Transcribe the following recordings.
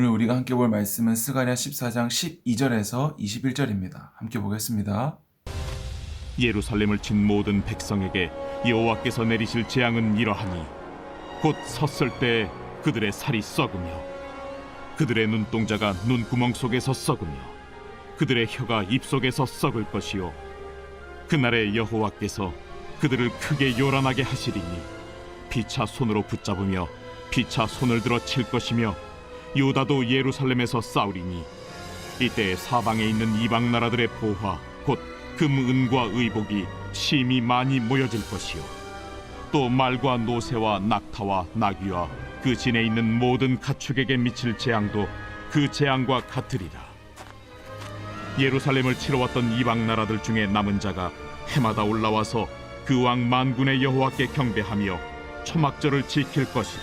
오늘 우리가 함께 볼 말씀은 스가랴 14장 12절에서 21절입니다. 함께 보겠습니다. 예루살렘을 친 모든 백성에게 여호와께서 내리실 재앙은 이러하니 곧 섰을 때 그들의 살이 썩으며 그들의 눈동자가 눈구멍 속에서 썩으며 그들의 혀가 입 속에서 썩을 것이요 그날에 여호와께서 그들을 크게 요란하게 하시리니 피차 손으로 붙잡으며 피차 손을 들어 칠 것이며 유다도 예루살렘에서 싸우리니 이때 사방에 있는 이방 나라들의 보화 곧 금, 은과 의복이 심히 많이 모여질 것이요. 또 말과 노새와 낙타와 나귀와 그 진에 있는 모든 가축에게 미칠 재앙도 그 재앙과 같으리라. 예루살렘을 치러 왔던 이방 나라들 중에 남은 자가 해마다 올라와서 그 왕 만군의 여호와께 경배하며 초막절을 지킬 것이라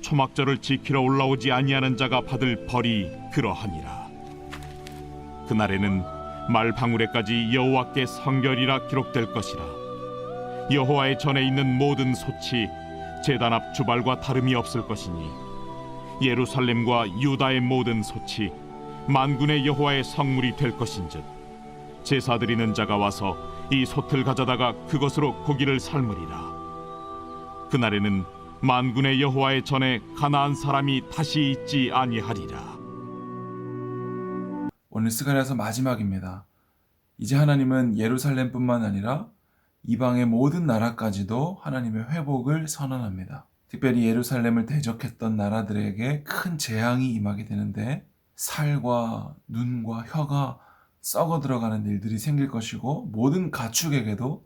초막절을 지키러 올라오지 아니하는 자가 받을 벌이 그러하니라. 그날에는 말 방울에까지 여호와께 성결이라 기록될 것이라. 여호와의 전에 있는 모든 소치 제단 앞 주발과 다름이 없을 것이니 예루살렘과 유다의 모든 소치 만군의 여호와의 성물이 될 것인즉 제사 드리는 자가 와서 이 솥을 가져다가 그것으로 고기를 삶으리라. 그날에는 만군의 여호와의 전에 가나안 사람이 다시 있지 아니하리라 오늘 스가랴서 마지막입니다. 이제 하나님은 예루살렘뿐만 아니라 이방의 모든 나라까지도 하나님의 회복을 선언합니다. 특별히 예루살렘을 대적했던 나라들에게 큰 재앙이 임하게 되는데 살과 눈과 혀가 썩어 들어가는 일들이 생길 것이고 모든 가축에게도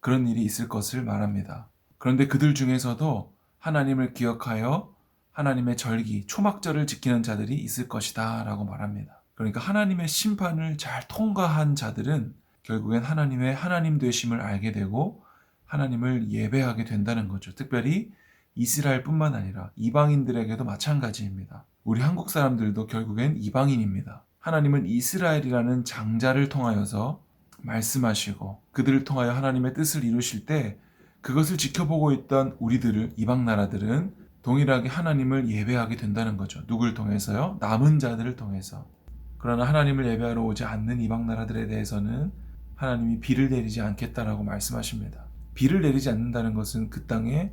그런 일이 있을 것을 말합니다. 그런데 그들 중에서도 하나님을 기억하여 하나님의 절기, 초막절을 지키는 자들이 있을 것이다 라고 말합니다. 그러니까 하나님의 심판을 잘 통과한 자들은 결국엔 하나님의 하나님 되심을 알게 되고 하나님을 예배하게 된다는 거죠. 특별히 이스라엘뿐만 아니라 이방인들에게도 마찬가지입니다. 우리 한국 사람들도 결국엔 이방인입니다. 하나님은 이스라엘이라는 장자를 통하여서 말씀하시고 그들을 통하여 하나님의 뜻을 이루실 때 그것을 지켜보고 있던 우리들을 이방 나라들은 동일하게 하나님을 예배하게 된다는 거죠. 누굴 통해서요? 남은 자들을 통해서. 그러나 하나님을 예배하러 오지 않는 이방 나라들에 대해서는 하나님이 비를 내리지 않겠다라고 말씀하십니다. 비를 내리지 않는다는 것은 그 땅에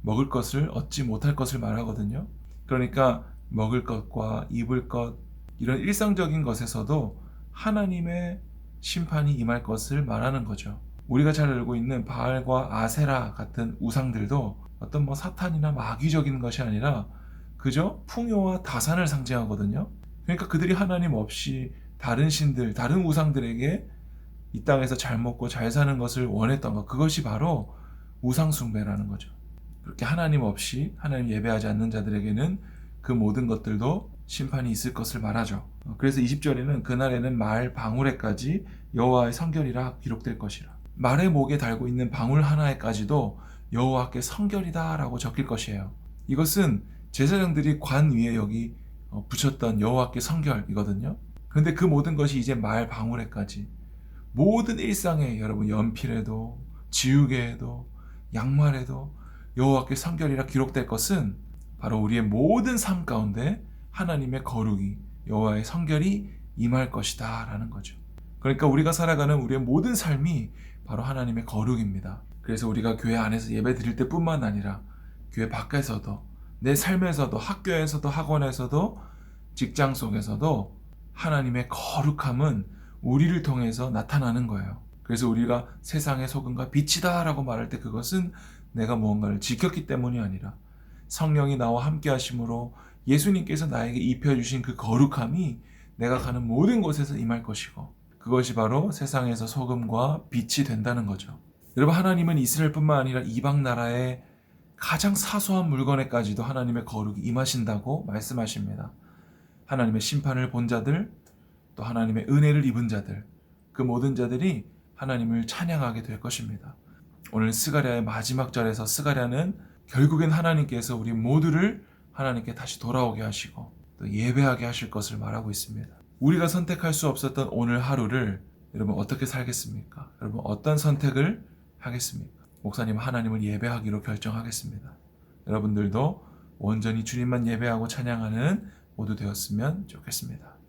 먹을 것을 얻지 못할 것을 말하거든요. 그러니까 먹을 것과 입을 것 이런 일상적인 것에서도 하나님의 심판이 임할 것을 말하는 거죠. 우리가 잘 알고 있는 바알과 아세라 같은 우상들도 어떤 뭐 사탄이나 마귀적인 것이 아니라 그저 풍요와 다산을 상징하거든요. 그러니까 그들이 하나님 없이 다른 신들, 다른 우상들에게 이 땅에서 잘 먹고 잘 사는 것을 원했던 것, 그것이 바로 우상숭배라는 거죠. 그렇게 하나님 없이 하나님 예배하지 않는 자들에게는 그 모든 것들도 심판이 있을 것을 말하죠. 그래서 20절에는 그날에는 말 방울에까지 여호와의 성결이라 기록될 것이라. 말의 목에 달고 있는 방울 하나에까지도 여호와께 성결이다라고 적힐 것이에요. 이것은 제사장들이 관 위에 여기 어, 붙였던 여호와께 성결이거든요. 그런데 그 모든 것이 이제 말 방울에까지 모든 일상에 여러분 연필에도 지우개에도 양말에도 여호와께 성결이라 기록될 것은 바로 우리의 모든 삶 가운데 하나님의 거룩이 여호와의 성결이 임할 것이다라는 거죠. 그러니까 우리가 살아가는 우리의 모든 삶이 바로 하나님의 거룩입니다. 그래서 우리가 교회 안에서 예배 드릴 때뿐만 아니라 교회 밖에서도 내 삶에서도 학교에서도 학원에서도 직장 속에서도 하나님의 거룩함은 우리를 통해서 나타나는 거예요. 그래서 우리가 세상의 소금과 빛이다라고 말할 때 그것은 내가 무언가를 지켰기 때문이 아니라 성령이 나와 함께 하심으로 예수님께서 나에게 입혀 주신 그 거룩함이 내가 가는 모든 곳에서 임할 것이고 그것이 바로 세상에서 소금과 빛이 된다는 거죠. 여러분 하나님은 이스라엘뿐만 아니라 이방 나라의 가장 사소한 물건에까지도 하나님의 거룩이 임하신다고 말씀하십니다. 하나님의 심판을 본 자들, 또 하나님의 은혜를 입은 자들, 그 모든 자들이 하나님을 찬양하게 될 것입니다. 오늘 스가랴의 마지막 절에서 스가랴는 결국엔 하나님께서 우리 모두를 하나님께 다시 돌아오게 하시고 또 예배하게 하실 것을 말하고 있습니다. 우리가 선택할 수 없었던 오늘 하루를 여러분 어떻게 살겠습니까? 여러분 어떤 선택을 하겠습니까? 목사님 하나님을 예배하기로 결정하겠습니다. 여러분들도 온전히 주님만 예배하고 찬양하는 모두 되었으면 좋겠습니다.